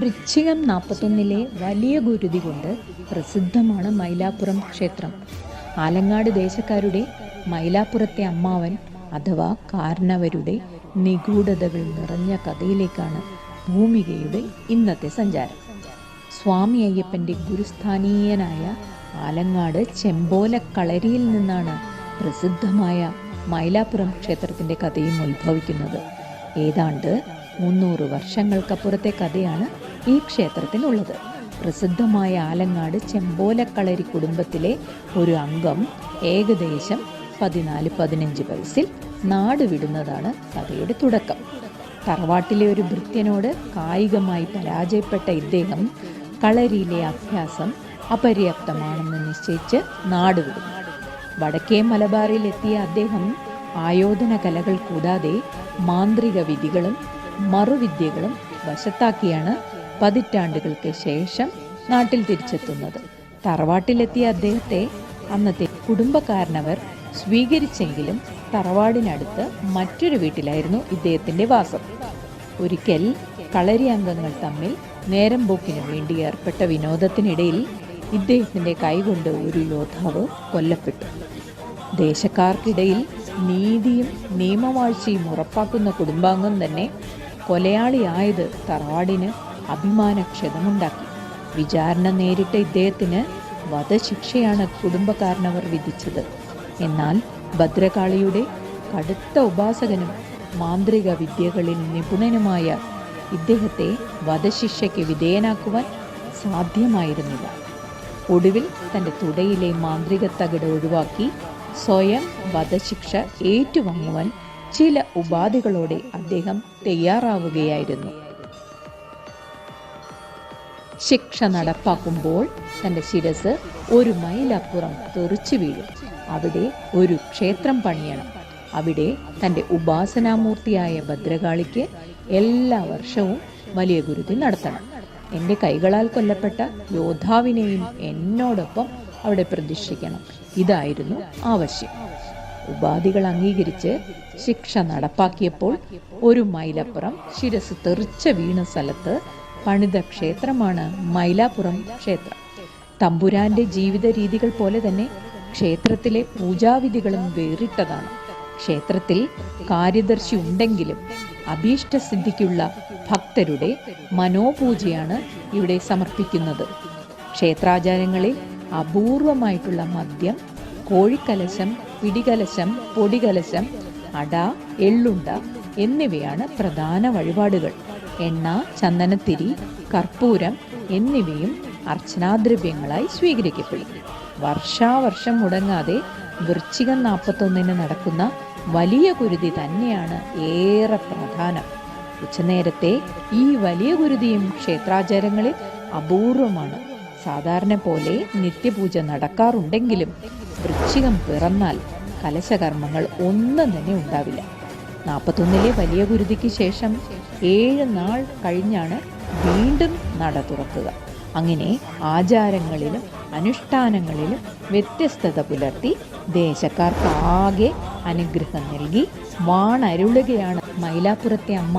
വൃശ്ചികം നാൽപ്പത്തൊന്നിലെ വലിയ ഗുരുതി കൊണ്ട് പ്രസിദ്ധമാണ് മൈലാപ്പുറം ക്ഷേത്രം. ആലങ്ങാട് ദേശക്കാരുടെ മൈലാപ്പുറത്തെ അമ്മാവൻ അഥവാ കാരണവരുടെ നിഗൂഢതകൾ നിറഞ്ഞ കഥയിലേക്കാണ് ഭൂമികയുടെ ഇന്നത്തെ സഞ്ചാരം. സ്വാമി അയ്യപ്പന്റെ ഗുരുസ്ഥാനീയനായ ആലങ്ങാട് ചെമ്പോലക്കളരിയിൽ നിന്നാണ് പ്രസിദ്ധമായ മൈലാപ്പുറം ക്ഷേത്രത്തിന്റെ കഥയും ഉത്ഭവിക്കുന്നത്. ഏതാണ്ട് മുന്നൂറ് വർഷങ്ങൾക്കപ്പുറത്തെ കഥയാണ് ഈ ക്ഷേത്രത്തിനുള്ളത് പ്രസിദ്ധമായ ആലങ്ങാട് ചെമ്പോലക്കളരി കുടുംബത്തിലെ ഒരു അംഗം ഏകദേശം പതിനാല് പതിനഞ്ച് വയസ്സിൽ നാട് വിടുന്നതാണ് കഥയുടെ തുടക്കം. തറവാട്ടിലെ ഒരു ഭൃത്യനോട് കായികമായി പരാജയപ്പെട്ട ഇദ്ദേഹം കളരിയിലെ അഭ്യാസം അപര്യാപ്തമാണെന്ന് നിശ്ചയിച്ച് നാടുവിടുന്നു വടക്കേ മലബാറിൽ എത്തിയ അദ്ദേഹം ആയോധന കലകൾ കൂടാതെ മാന്ത്രിക വിധികളും മറുവിദ്യകളും വശത്താക്കിയാണ് പതിറ്റാണ്ടുകൾക്ക് ശേഷം നാട്ടിൽ തിരിച്ചെത്തുന്നത്. തറവാട്ടിലെത്തിയ അദ്ദേഹത്തെ അന്നത്തെ കുടുംബക്കാരനവർ സ്വീകരിച്ചെങ്കിലും തറവാടിനടുത്ത് മറ്റൊരു വീട്ടിലായിരുന്നു ഇദ്ദേഹത്തിന്റെ വാസം. ഒരിക്കൽ കളരി അംഗങ്ങൾ തമ്മിൽ നേരം പോക്കിനു വേണ്ടി ഏർപ്പെട്ട വിനോദത്തിനിടയിൽ ഇദ്ദേഹത്തിന്റെ കൈകൊണ്ട് ഒരു യോദ്ധാവ് കൊല്ലപ്പെട്ടു. ദേശക്കാർക്കിടയിൽ നീതിയും നിയമവാഴ്ചയും ഉറപ്പാക്കുന്ന കുടുംബാംഗം തന്നെ കൊലയാളിയായത് തറവാടിന് അഭിമാനക്ഷതമുണ്ടാക്കി. വിചാരണ നേരിട്ട ഇദ്ദേഹത്തിന് വധശിക്ഷയാണ് കുടുംബക്കാരനവർ വിധിച്ചത്. എന്നാൽ ഭദ്രകാളിയുടെ കടുത്ത ഉപാസകനും മാന്ത്രിക വിദ്യകളിൽ നിപുണനുമായ ഇദ്ദേഹത്തെ വധശിക്ഷയ്ക്ക് വിധേയനാക്കുവാൻ സാധ്യമായിരുന്നില്ല. ഒടുവിൽ തന്റെ തുടയിലെ മാന്ത്രിക തകിട് ഒഴിവാക്കി സ്വയം വധശിക്ഷ ഏറ്റുവാങ്ങുവാൻ ചില ഉപാധികളോടെ അദ്ദേഹം തയ്യാറാവുകയായിരുന്നു. ശിക്ഷ നടപ്പാക്കുമ്പോൾ തന്റെ ശിരസ് ഒരു മൈലപ്പുറം തെറിച്ചു വീഴും. അവിടെ ഒരു ക്ഷേത്രം പണിയണം. അവിടെ തന്റെ ഉപാസനാമൂർത്തിയായ ഭദ്രകാളിക്ക് എല്ലാ വർഷവും വലിയ ഗുരുതി നടത്തണം. എന്റെ കൈകളാൽ കൊല്ലപ്പെട്ട യോദ്ധാവിനെയും എന്നോടൊപ്പം അവിടെ പ്രതിഷ്ഠിക്കണം. ഇതായിരുന്നു ആവശ്യം. ഉപാധികൾ അംഗീകരിച്ച് ശിക്ഷ നടപ്പാക്കിയപ്പോൾ ഒരു മൈലപ്പുറം ശിരസ് തെറിച്ച വീണ സ്ഥലത്ത് പണിത ക്ഷേത്രമാണ് മൈലാപ്പുറം ക്ഷേത്രം. തമ്പുരാന്റെ ജീവിത രീതികൾ പോലെ തന്നെ ക്ഷേത്രത്തിലെ പൂജാവിധികളും വേറിട്ടതാണ്. ക്ഷേത്രത്തിൽ കാര്യദർശി ഉണ്ടെങ്കിലും അഭീഷ്ടസിദ്ധിക്കുള്ള ഭക്തരുടെ മനോപൂജയാണ് ഇവിടെ സമർപ്പിക്കുന്നത്. ക്ഷേത്രാചാരങ്ങളിൽ അപൂർവമായിട്ടുള്ള മദ്യം കോഴിക്കലശം പിടികലശം പൊടികലശം അട എള്ളുണ്ട എന്നിവയാണ് പ്രധാന വഴിപാടുകൾ. എണ്ണ ചന്ദനത്തിരി കർപ്പൂരം എന്നിവയും അർച്ചനാദ്രവ്യങ്ങളായി സ്വീകരിക്കപ്പെടും വർഷാവർഷം മുടങ്ങാതെ വൃശ്ചികം നാൽപ്പത്തൊന്നിന് നടക്കുന്ന വലിയ കുരുതി തന്നെയാണ് ഏറെ പ്രധാനം. ഉച്ചനേരത്തെ ഈ വലിയ കുരുതിയും ക്ഷേത്രാചാരങ്ങളിൽ അപൂർവമാണ്. സാധാരണ പോലെ നിത്യപൂജ നടക്കാറുണ്ടെങ്കിലും വൃശ്ചികം പിറന്നാൽ കലശകർമ്മങ്ങൾ ഒന്നും തന്നെ ഉണ്ടാവില്ല. നാൽപ്പത്തൊന്നിലെ വലിയ ഗുരുതിക്ക് ശേഷം ഏഴ് നാൾ കഴിഞ്ഞാണ് വീണ്ടും നട തുറക്കുക. അങ്ങനെ ആചാരങ്ങളിലും അനുഷ്ഠാനങ്ങളിലും വ്യത്യസ്തത പുലർത്തി ദേശക്കാർക്കാകെ അനുഗ്രഹം നൽകി വാണരുളുകയാണ് മൈലാപ്പുറത്തെ അമ്മ.